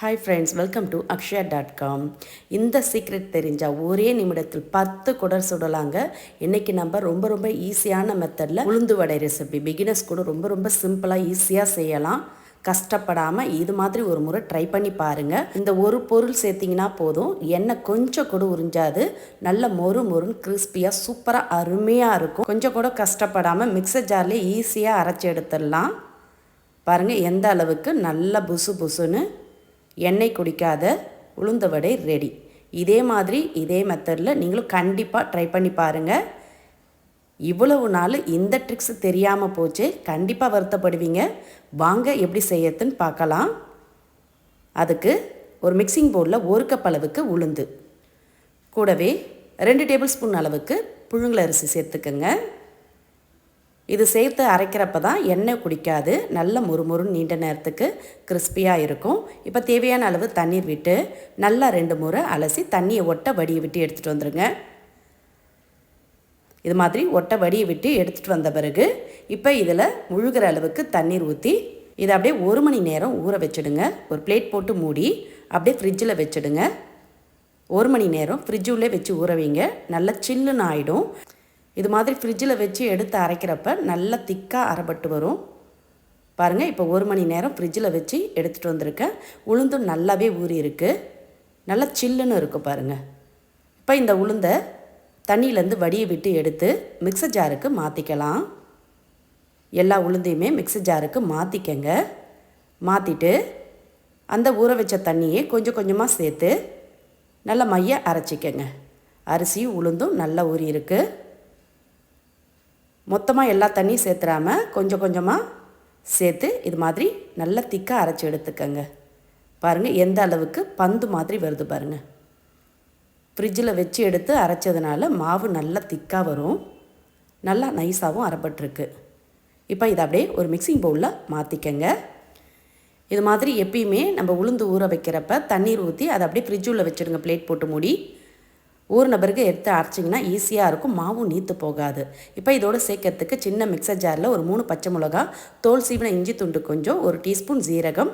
Hi friends welcome to Akshaya dot com இந்த secret தெரிஞ்சால் ஒரே நிமிடத்தில் பத்து குடர் சுடலாங்க. இன்றைக்கி நம்ம ரொம்ப ரொம்ப ஈஸியான மெத்தடில் உளுந்து வடை ரெசிபி பிகினர்ஸ் கூட ரொம்ப ரொம்ப சிம்பிளாக ஈஸியாக செய்யலாம். கஷ்டப்படாமல் இது மாதிரி ஒரு முறை ட்ரை பண்ணி பாருங்கள் இந்த ஒரு பொருள் சேர்த்திங்கன்னா போதும். எண்ணெய் கொஞ்சம் கூட உறிஞ்சாது. நல்ல மொறு மொறுன்னு கிறிஸ்பியாக சூப்பராக அருமையாக இருக்கும். கொஞ்சம் கூட கஷ்டப்படாமல் மிக்சர் ஜார்லேயே ஈஸியாக அரைச்சி எடுத்துடலாம். பாருங்கள் எந்த அளவுக்கு நல்ல புசு புசுன்னு எண்ணெய் குடிக்காத உளுந்த வடை ரெடி இதே மாதிரி இதே மெத்தடில் நீங்களும் கண்டிப்பாக ட்ரை பண்ணி பாருங்கள் இவ்வளவு நாள் இந்த ட்ரிக்ஸ் தெரியாமல் போச்சு. கண்டிப்பாக வருத்தப்படுவீங்க. வாங்க எப்படி செய்யறதுன்னு பார்க்கலாம். அதுக்கு ஒரு மிக்சிங் பவுலில் ஒரு கப் அளவுக்கு உளுந்து. கூடவே ரெண்டு டேபிள் ஸ்பூன் அளவுக்கு புழுங்கல் அரிசி சேர்த்துக்கோங்க. இது சேர்த்து அரைக்கிறப்ப தான் எண்ணெய் குடிக்காது. நல்ல முறுமுறுன்னு நீண்ட நேரத்துக்கு கிறிஸ்பியாக இருக்கும். இப்போ தேவையான அளவு தண்ணீர் விட்டு நல்லா ரெண்டு முறை அலசி தண்ணியை ஒட்ட வடியை விட்டு எடுத்துகிட்டு வந்துடுங்க இது மாதிரி ஒட்ட வடியை விட்டு எடுத்துகிட்டு வந்த பிறகு இப்போ இதில் முழுகிற அளவுக்கு தண்ணீர் ஊற்றி இதை அப்படியே ஒரு மணி நேரம் ஊற வச்சுடுங்க. ஒரு பிளேட் போட்டு மூடி அப்படியே ஃப்ரிட்ஜில் வச்சுடுங்க. ஒரு மணி நேரம் ஃப்ரிட்ஜுள்ளே வச்சு ஊற வைங்க. நல்லா சில்லுன்னு ஆகிடும் இது மாதிரி ஃப்ரிட்ஜில் வச்சு எடுத்து அரைக்கிறப்ப நல்லா திக்காக அரைப்பட்டு வரும். பாருங்கள் இப்போ ஒரு மணி நேரம் ஃப்ரிட்ஜில் வச்சு எடுத்துகிட்டு வந்திருக்கேன் உளுந்தும் நல்லாவே ஊறி இருக்குது நல்லா சில்லுன்னு இருக்கும் பாருங்கள் இப்போ இந்த உளுந்தை தண்ணியிலேருந்து வடியை விட்டு எடுத்து மிக்சர் ஜாருக்கு மாற்றிக்கலாம் எல்லா உளுந்தையுமே மிக்சர் ஜாருக்கு மாற்றிக்கங்க மாற்றிட்டு அந்த ஊற வச்ச தண்ணியை கொஞ்சம் கொஞ்சமாக சேர்த்து நல்லா மைய அரைச்சிக்கங்க. அரிசியும் உளுந்தும் நல்லா ஊறி இருக்குது மொத்தமாக எல்லா தண்ணியும் சேர்த்துடாமல் கொஞ்சம் கொஞ்சமாக சேர்த்து இது மாதிரி நல்லா திக்காக அரைச்சி எடுத்துக்கங்க. பாருங்கள் எந்த அளவுக்கு பந்து மாதிரி வருது பாருங்கள் ஃப்ரிட்ஜில் வச்சு எடுத்து அரைச்சதுனால மாவு நல்லா திக்காக வரும். நல்லா நைஸாகவும் அரைப்பட்டிருக்கு. இப்போ இதை அப்படியே ஒரு மிக்சிங் பவுலில் மாற்றிக்கங்க இது மாதிரி எப்பயுமே நம்ம உளுந்து ஊற வைக்கிறப்ப தண்ணீர் ஊற்றி அதை அப்படியே ஃப்ரிட்ஜுள்ள வச்சுடுங்க பிளேட் போட்டு மூடி. ஊறின பிறகு எடுத்து அரைச்சிங்கன்னா ஈஸியாக இருக்கும். மாவும் நீத்து போகாது. இப்போ இதோடு சேர்க்கறதுக்கு சின்ன மிக்சர் ஜாரில் ஒரு மூணு பச்சை மிளகா தோல் சீவன இஞ்சி துண்டு கொஞ்சம் ஒரு டீஸ்பூன் ஜீரகம்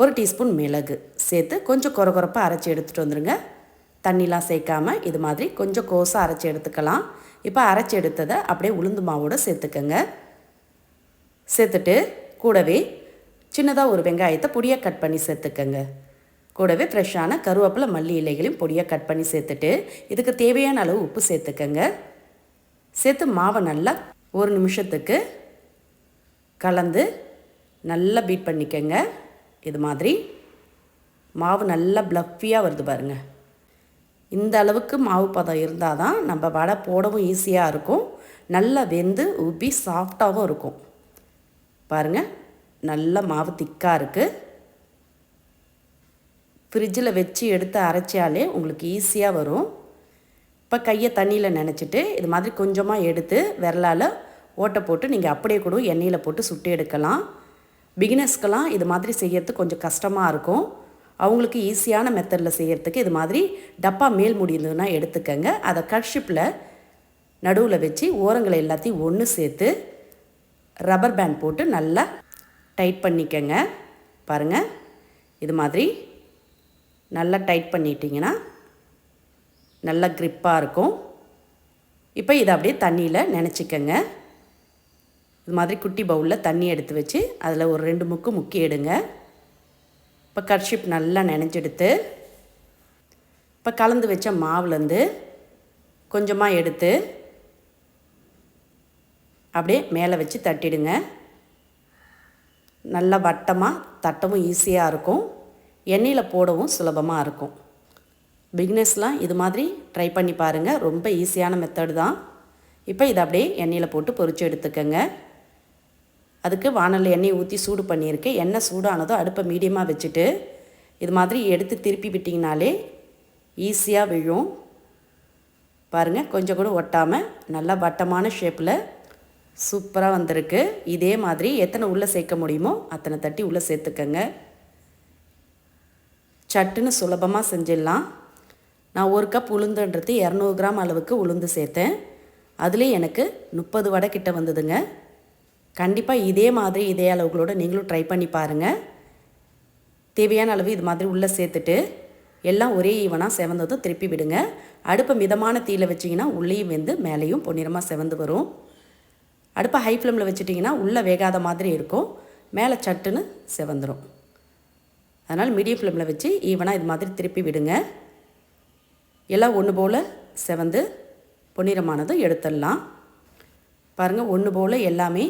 ஒரு டீஸ்பூன் மிளகு சேர்த்து கொஞ்சம் குற குறப்பாக அரைச்சி எடுத்துகிட்டு வந்துடுங்க தண்ணிலாம் சேர்க்காம இது மாதிரி கொஞ்சம் கோஸாக அரைச்சி எடுத்துக்கலாம். இப்போ அரைச்சி எடுத்ததை அப்படியே உளுந்து மாவோடு சேர்த்துக்கோங்க. சேர்த்துட்டு கூடவே சின்னதாக ஒரு வெங்காயத்தை பொடியாக கட் பண்ணி சேர்த்துக்கோங்க. கூடவே ஃப்ரெஷ்ஷான கருவேப்பிலை மல்லி இலைகளையும் பொடியாக கட் பண்ணி சேர்த்துட்டு இதுக்கு தேவையான அளவு உப்பு சேர்த்துக்கங்க. சேர்த்து மாவை நல்லா ஒரு நிமிஷத்துக்கு கலந்து நல்லா பீட் பண்ணிக்கங்க. இது மாதிரி மாவு நல்லா ப்ளஃபியாக வருது பாருங்கள் இந்த அளவுக்கு மாவு பதம் இருந்தால் தான் நம்ம வடை போடவும் ஈஸியாக இருக்கும். நல்லா வெந்து உப்பி சாஃப்டாகவும் இருக்கும். பாருங்கள் நல்ல மாவு திக்காக இருக்குது ஃப்ரிட்ஜில் வச்சு எடுத்து அரைச்சாலே உங்களுக்கு ஈஸியாக வரும். இப்போ கையை தண்ணியில் நினச்சிட்டு இது மாதிரி கொஞ்சமாக எடுத்து விரலால் ஓட்டை போட்டு நீங்கள் அப்படியே கூட எண்ணெயில் போட்டு சுட்டு எடுக்கலாம். பிகினர்ஸ்க்கெல்லாம் இது மாதிரி செய்யறது கொஞ்சம் கஷ்டமாக இருக்கும். அவங்களுக்கு ஈஸியான மெத்தடில் செய்கிறதுக்கு இது மாதிரி டப்பா மேல் முடிந்ததுன்னா எடுத்துக்கங்க. அதை கட்ஷிப்பில் நடுவில் வச்சு ஓரங்களை எல்லாத்தையும் ஒன்று சேர்த்து ரப்பர் பேண்ட் போட்டு நல்லா டைட் பண்ணிக்கங்க. பாருங்கள் இது மாதிரி நல்லா டைட் பண்ணிட்டீங்கன்னா நல்லா க்ரிப்பாக இருக்கும். இப்போ இதை அப்படியே தண்ணியில் நினச்சிக்கங்க. இது மாதிரி குட்டி பவுலில் தண்ணி எடுத்து வச்சு அதில் ஒரு ரெண்டு முக்கு முக்கி எடுங்க. இப்போ கட்ஷிப் நல்லா நினச்செடுத்து இப்போ கலந்து வச்ச மாவுலேருந்து கொஞ்சமாக எடுத்து அப்படியே மேலே வச்சு தட்டிடுங்க. நல்லா வட்டமாக தட்டவும் ஈஸியாக இருக்கும். எண்ணெயில் போடவும் சுலபமாக இருக்கும். பிக்னஸ்லாம் இது மாதிரி ட்ரை பண்ணி பாருங்கள் ரொம்ப ஈஸியான மெத்தடு தான். இப்போ இதை அப்படியே எண்ணெயில் போட்டு பொறிச்சு எடுத்துக்கோங்க. அதுக்கு வானல் எண்ணெய் ஊற்றி சூடு பண்ணியிருக்கேன் எண்ணெய் சூடானதோ அடுப்பை மீடியமாக வச்சுட்டு இது மாதிரி எடுத்து திருப்பி விட்டிங்கனாலே ஈஸியாக விழும். பாருங்கள் கொஞ்சம் கூட ஒட்டாமல் நல்லா வட்டமான ஷேப்பில் சூப்பராக வந்திருக்கு. இதே மாதிரி எத்தனை உள்ளே சேர்க்க முடியுமோ அத்தனை தட்டி உள்ளே சேர்த்துக்கங்க. சட்டுன்னு சுலபமாக செஞ்சிடலாம். நான் ஒரு கப் உளுந்துன்றது இரநூறு கிராம் அளவுக்கு உளுந்து சேர்த்தேன். அதுலேயும் எனக்கு முப்பது வடை கிட்ட வந்ததுங்க. கண்டிப்பாக இதே மாதிரி இதே அளவுகளோடு நீங்களும் ட்ரை பண்ணி பாருங்கள் தேவையான அளவு இது மாதிரி உள்ளே சேர்த்துட்டு எல்லாம் ஒரே ஈவனாக செவந்ததும் திருப்பி விடுங்க. அடுப்பை மிதமான தீயில் வச்சிங்கன்னா உள்ளேயும் வெந்து மேலேயும் பொன்னிறமாக செவந்து வரும். அடுப்பை ஹை ஃப்ளேமில் வச்சுட்டிங்கன்னா உள்ளே வேகாத மாதிரி இருக்கும். மேலே சட்டுன்னு செவந்துடும் அதனால் மீடியம் ஃப்ளேமில் வச்சு ஈவனாக இது மாதிரி திருப்பி விடுங்க. எல்லாம் ஒன்று போல் செவந்து பொன்னிறமானதும் எடுத்துடலாம். பாருங்கள் ஒன்று போல் எல்லாமே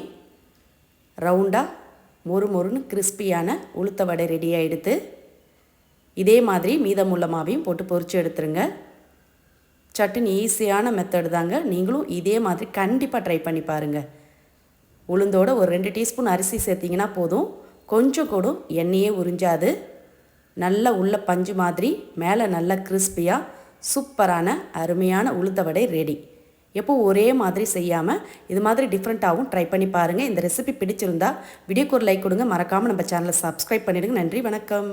ரவுண்டாக மொறு மொறுன்னு கிறிஸ்பியான உளுத்த வடை ரெடி எடுத்து இதே மாதிரி மீதமுள்ள மாவையும் போட்டு பொறிச்சு எடுத்துருங்க. சட்டுன்னு ஈஸியான மெத்தடு தாங்க. நீங்களும் இதே மாதிரி கண்டிப்பாக ட்ரை பண்ணி பாருங்கள் உளுந்தோட ஒரு ரெண்டு டீஸ்பூன் அரிசி சேர்த்திங்கன்னா போதும். கொஞ்சம் கூட எண்ணெயே உறிஞ்சாது. நல்ல உள்ள பஞ்சு மாதிரி மேலே நல்ல கிறிஸ்பியாக சூப்பரான அருமையான உளுத்த வடை ரெடி எப்போ ஒரே மாதிரி செய்யாமல் இது மாதிரி டிஃப்ரெண்ட்டாகவும் ட்ரை பண்ணி பாருங்கள் இந்த ரெசிபி பிடிச்சிருந்தா வீடியோக்கு ஒரு லைக் கொடுங்க. மறக்காமல் நம்ம சேனலை சப்ஸ்கிரைப் பண்ணிவிடுங்க நன்றி வணக்கம்.